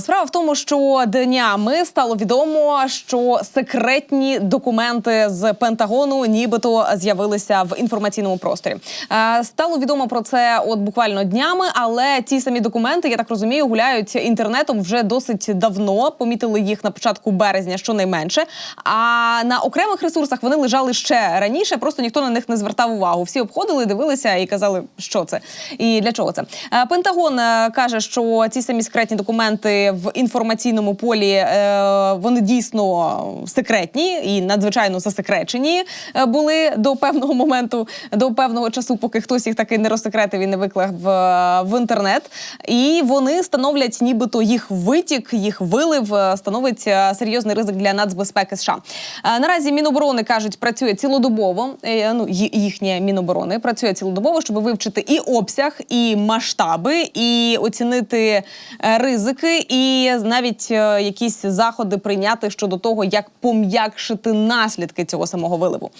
Справа в тому, що днями стало відомо, що секретні документи з Пентагону нібито з'явилися в інформаційному просторі. Е, Стало відомо про це от буквально днями, але ті самі документи, я так розумію, гуляють інтернетом вже досить давно. Помітили їх на початку березня, щонайменше. А на окремих ресурсах вони лежали ще раніше. Просто ніхто на них не звертав увагу. Всі обходили, дивилися і казали, що це і для чого це. Е, Пентагон е, каже, що ці самі секретні документи в інформаційному полі е, вони дійсно секретні і надзвичайно засекречені е, були до певного моменту, до певного часу, поки хтось їх таки не розсекретив і не виклав в, інтернет. І вони становлять, нібито їх витік, їх вилив е, становить серйозний ризик для нацбезпеки США. Наразі Міноборони кажуть, працює цілодобово. Ну їхнє Міноборони працює цілодобово, щоб вивчити і обсяг, і масштаби, і оцінити ризики, і навіть е, якісь заходи прийняти щодо того, як пом'якшити наслідки цього самого виливу.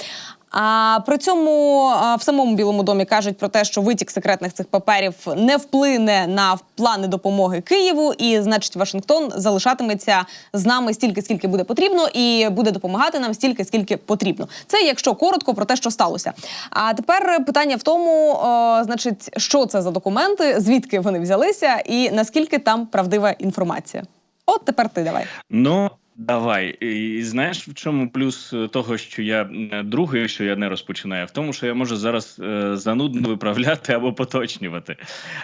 А при цьому в самому Білому домі кажуть про те, що витік секретних цих паперів не вплине на плани допомоги Києву, і значить Вашингтон залишатиметься з нами стільки, скільки буде потрібно, і буде допомагати нам стільки, скільки потрібно. Це якщо коротко про те, що сталося. А тепер питання в тому, о, значить, що це за документи, звідки вони взялися, і наскільки там правдива інформація. От тепер ти давай. Ну, давай. І знаєш, в чому плюс е, того, що я е, другий, що я не розпочинаю, в тому, що я можу зараз е, занудно виправляти або поточнювати.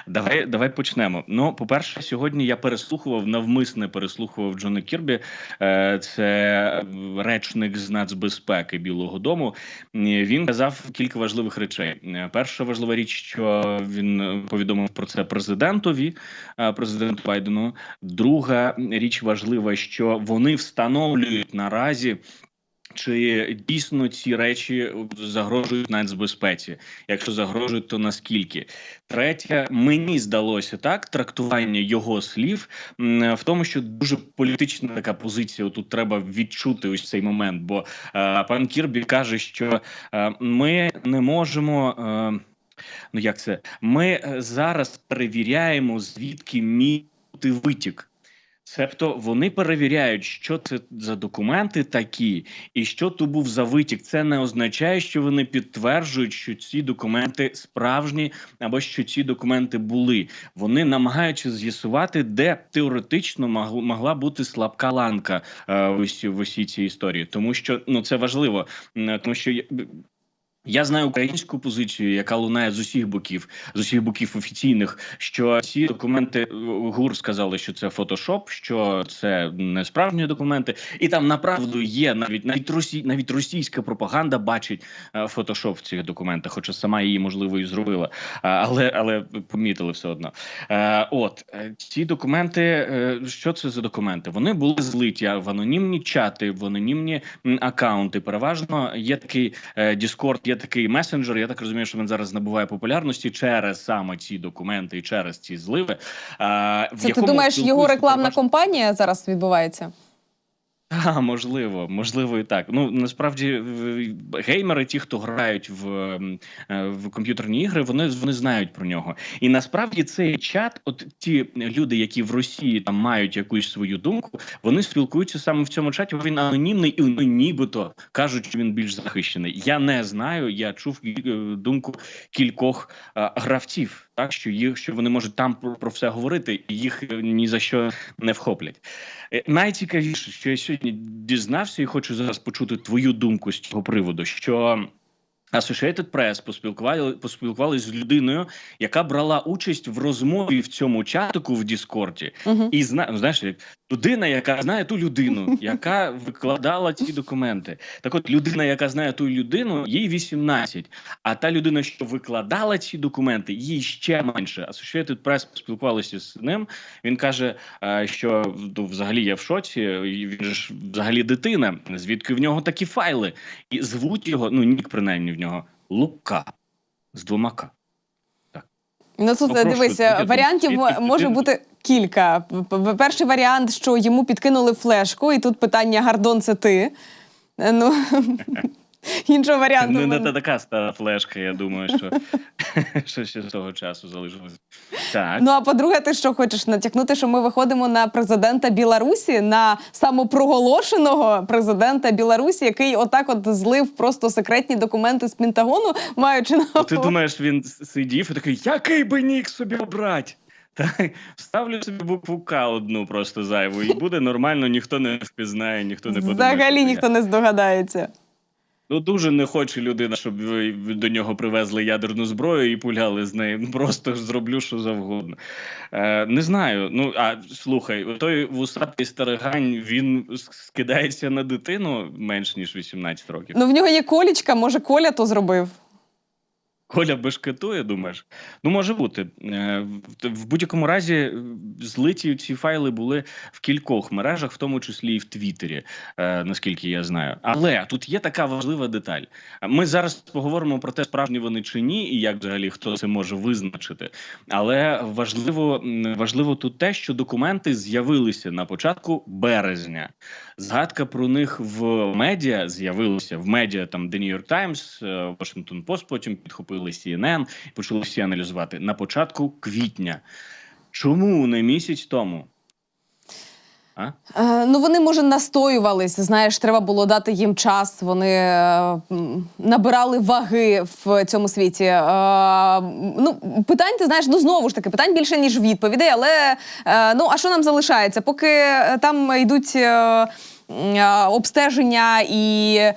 Давай, давай почнемо. Ну, по-перше, сьогодні я переслухував, навмисне переслухував Джона Кірбі. Е, це речник з нацбезпеки Білого Дому. Він казав кілька важливих речей. Е, Перша важлива річ, що він повідомив про це президентові, президенту Байдену. Друга річ важлива, що вони встановлюють наразі. Чи дійсно ці речі загрожують нацбезпеці? Якщо загрожують, то наскільки? Третє, мені здалося так трактування його слів в тому, що дуже політична така позиція. Тут треба відчути ось цей момент. Бо е, пан Кірбі каже, що е, ми не можемо. Е, ну як це? Ми е, зараз перевіряємо, звідки бути витік. Себто вони перевіряють, що це за документи такі, і що то був за витік. Це не означає, що вони підтверджують, що ці документи справжні або що ці документи були. Вони намагаються з'ясувати, де теоретично могла бути слабка ланка е, в усі в усій цій історії, тому що ну це важливо, тому що я- знаю українську позицію, яка лунає з усіх боків, з усіх боків офіційних, що ці документи е, ГУР сказали, що це фотошоп, що це не справжні документи, і там направду є навіть навіть росі, навіть російська пропаганда бачить е, фотошоп в цих документах, хоча сама її можливо і зробила, але але помітили все одно. Е, От ці документи, що це за документи? Вони були злиті в анонімні чати, в анонімні акаунти. Переважно є такий Discord, є такий месенджер. Я так розумію, що він зараз набуває популярності через саме ці документи і через ці зливи. Це в ти думаєш, його рекламна компанія зараз відбувається? А, можливо, можливо, і так. Ну насправді геймери, ті, хто грають в, е, в комп'ютерні ігри, вони вони знають про нього. І насправді цей чат, от ті люди, які в Росії там мають якусь свою думку, вони спілкуються саме в цьому чаті. Він анонімний і ну, нібито кажуть, що він більш захищений. Я не знаю. Я чув е, думку кількох е, гравців, так що їх що вони можуть там про, про все говорити, і їх е, ні за що не вхоплять. Е, Найцікавіше, що я сьогодні дізнався, і хочу зараз почути твою думку з цього приводу. Що Associated Press поспілкували поспілкувалися з людиною, яка брала участь в розмові в цьому чатику в Діскорді, Угу. і зна, знаєш, як людина, яка знає ту людину, яка викладала ці документи. Так, от людина, яка знає ту людину, їй 18, А та людина, що викладала ці документи, їй ще менше. Associated Press поспілкувалися з ним. Він каже, е, що ну, взагалі я в шоці. Він ж взагалі дитина. Звідки в нього такі файли? І звуть його, ну нік принаймні в нього Лука з двома К. Ну тут Ну, дивися, ти- варіантів мо- може ти- бути кілька. Перший варіант, що йому підкинули флешку, і тут питання Гардон, це ти. Е, Ну Іншого варіанту. Не, в не та така стара флешка, я думаю, що, що ще з того часу залишилось. Так. Ну а по-друге, ти що хочеш натякнути, що ми виходимо на президента Білорусі, на самопроголошеного президента Білорусі, який отак от злив просто секретні документи з Пентагону, маючи на Ну, Ти думаєш, він сидів і такий, який би нік собі обрати? Так, вставлю собі букву К одну просто зайву, і буде нормально, ніхто не впізнає, ніхто не подумає. взагалі ніхто не здогадається. Ну дуже не хоче людина, щоб до нього привезли ядерну зброю і пуляли з нею. Ну, Просто зроблю що завгодно. Е, не знаю. Ну а слухай, той вусатий старигань він скидається на дитину менш ніж 18 років. Ну в нього є колічка, може, Коля то зробив. Коля бешкетує, думаєш? Ну, може бути. Е, в- будь-якому разі, е, злиті ці файли були в кількох мережах, в тому числі і в Твіттері, е, наскільки я знаю. Але тут є така важлива деталь. Ми зараз поговоримо про те, справжні вони чи ні, і як взагалі хто це може визначити. Але важливо, важливо тут те, що документи з'явилися на початку березня. Згадка про них в медіа з'явилася в медіа там The New York Times, Washington Post потім підхопили CNN, і почали всі аналізувати на початку квітня. Чому не місяць тому? А? Е, ну вони може настоювались. Знаєш, треба було дати їм час. Вони е, набирали ваги в цьому світі. Е, ну питань, ти знаєш, ну знову ж таки, питань більше ніж відповідей. Але е, ну а що нам залишається? Поки е, там йдуть. е, Обстеження і е,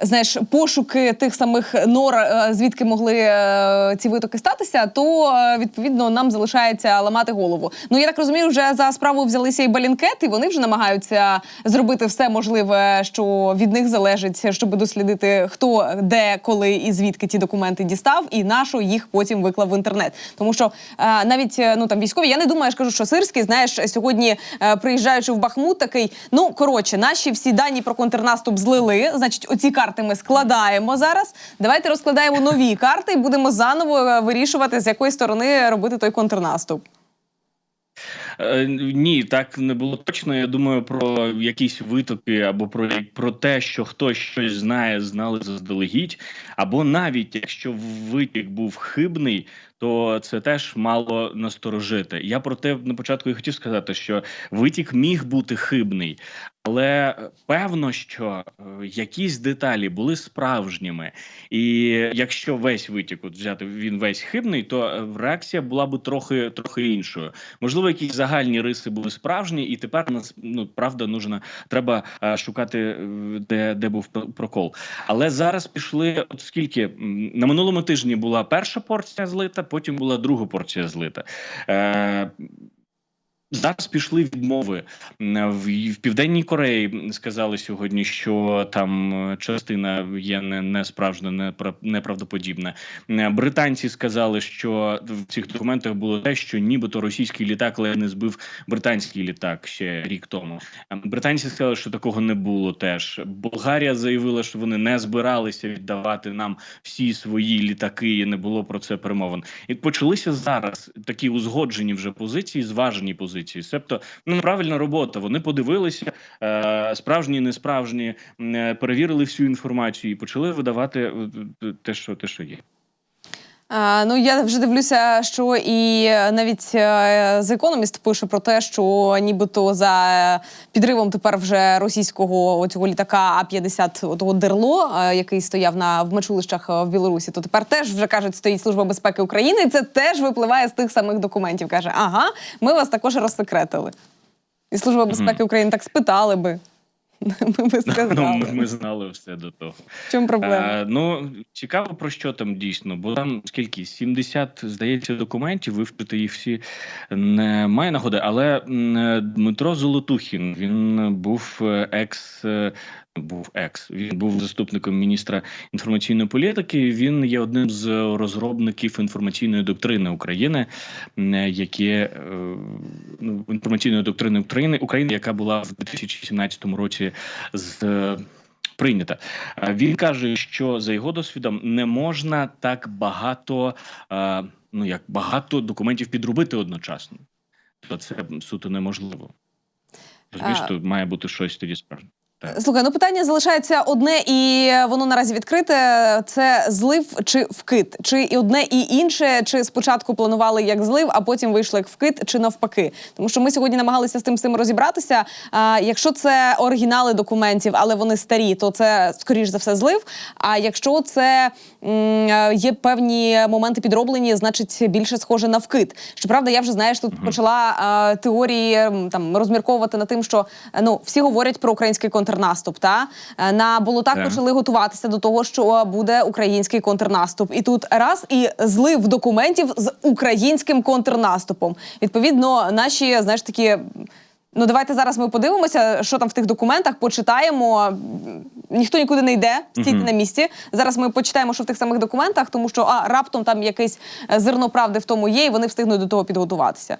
знаєш, пошуки тих самих нор, е, звідки могли е, ці витоки статися, то відповідно нам залишається ламати голову. Ну я так розумію, вже за справу взялися і Балінкет, і вони вже намагаються зробити все можливе, що від них залежить, щоб дослідити хто де, коли і звідки ті документи дістав, і нашу їх потім виклав в інтернет. Тому що навіть ну там військові, я не думаю, я ж кажу, що сирський, знаєш, сьогодні приїжджаючи в Бахмут, такий ну коротше, наші всі дані про контрнаступ злили. Значить, оці карти ми складаємо зараз. Давайте розкладаємо нові карти і будемо заново е, вирішувати, з якої сторони робити той контрнаступ. Е, ні, так не було точно. Я думаю про якісь витоки або про, про те, що хтось щось знає, знали заздалегідь. Або навіть якщо витік був хибний, то це теж мало насторожити. Я про те на початку і хотів сказати, що витік міг бути хибний, але певно, що е, якісь деталі були справжніми. І якщо весь витік от взяти він весь хибний, то е, реакція була б трохи трохи іншою. Можливо, якісь загальні риси були справжні, і тепер нас ну правда нужна треба е, шукати, де, де був прокол. Але зараз пішли, от скільки на минулому тижні була перша порція злита, потім була друга порція злита. Е, Зараз пішли відмови в, в південній Кореї. Сказали сьогодні, що там е, частина є не, не справжня, не пра- неправдоподібна. Британці сказали, що в цих документах було те, що нібито російський літак ледь не збив британський літак ще рік тому. Британці сказали, що такого не було. Теж Болгарія заявила, що вони не збиралися віддавати нам всі свої літаки, і не було про це перемовин. І почалися зараз такі узгоджені вже позиції, зважені позиції. Себто, ну правильна робота. Вони подивилися е, справжні, несправжні, е, перевірили всю інформацію і почали видавати е, те, що те, що є. А, ну я вже дивлюся, що і е, навіть The Economist пише про те, що нібито за е, підривом тепер вже російського оцього літака А-50 того Дерло, е, який стояв на в мечулищах е, в Білорусі, то тепер теж вже кажуть, стоїть служба безпеки України. І це теж випливає з тих самих документів. каже: ага, ми вас також розсекретили. І служба безпеки України так спитали би. Ми би сказали. Ну, ми, ми знали все до того. В чому проблема? А, ну цікаво про що там дійсно, бо там скільки 70, здається, документів. Вивчити їх всі немає нагоди. Але Дмитро Золотухін він був е, екс. Був екс, він був заступником міністра інформаційної політики. Він є одним з розробників інформаційної доктрини України, м, яке е, ну, інформаційної доктрини України України, яка була в 2017 році з прийнята. Е, Він каже, що за його досвідом не можна так багато, е, ну як багато документів підробити одночасно. То це суто неможливо. Розумієш, тут має бути щось тоді справжнє. Так. Слухай, ну питання залишається одне, і воно наразі відкрите: це злив чи вкид? Чи і одне і інше? Чи спочатку планували як злив, а потім вийшло як вкид, чи навпаки? Тому що ми сьогодні намагалися з тим всім розібратися. А, якщо це оригінали документів, але вони старі, то це скоріш за все злив. А якщо це м, є певні моменти підроблені, значить більше схоже на вкид. Щоправда, я вже знаєш, тут почала е, теорії там розмірковувати над тим, що ну всі говорять про український контрнаступ. Та Е, на болотах Так. почали готуватися до того, що буде український контрнаступ, і тут раз і злив документів з українським контрнаступом. Відповідно, наші знаєш такі. Ну, давайте зараз ми подивимося, що там в тих документах, почитаємо. Ніхто нікуди не йде, стійте Мгм. на місці. Зараз ми почитаємо, що в тих самих документах, тому що а раптом там якесь е, зерно правди в тому є, і вони встигнуть до того підготуватися.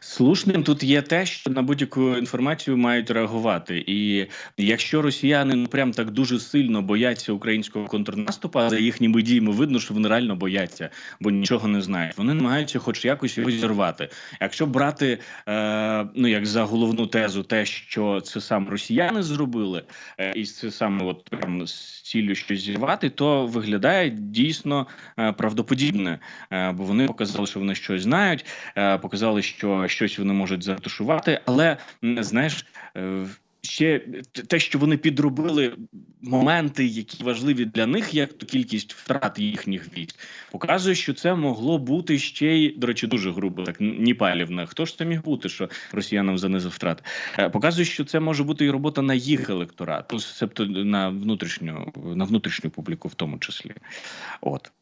Слушним тут є те, що на будь-яку інформацію мають реагувати. І якщо росіяни ну прям так дуже сильно бояться українського контрнаступу, за їхніми діями видно, що вони реально бояться, бо нічого не знають. Вони намагаються, хоч якось його зірвати. Якщо брати е, ну як за головну тезу, те, що це сам росіяни зробили, е, і це саме от прям з ціллю щось зірвати, то виглядає дійсно е, правдоподібне, е, бо вони показали, що вони щось знають е, показали, що щось вони можуть затушувати, але знаєш. е, Ще те, що вони підробили моменти, які важливі для них, як то кількість втрат їхніх військ, показує, що це могло бути ще й до речі, дуже грубо, так ні палівна. Хто ж це міг бути, що росіянам занизив втрат? Е, Показує, що це може бути і робота на їх електорат, ну, себто на внутрішню на внутрішню публіку, в тому числі. От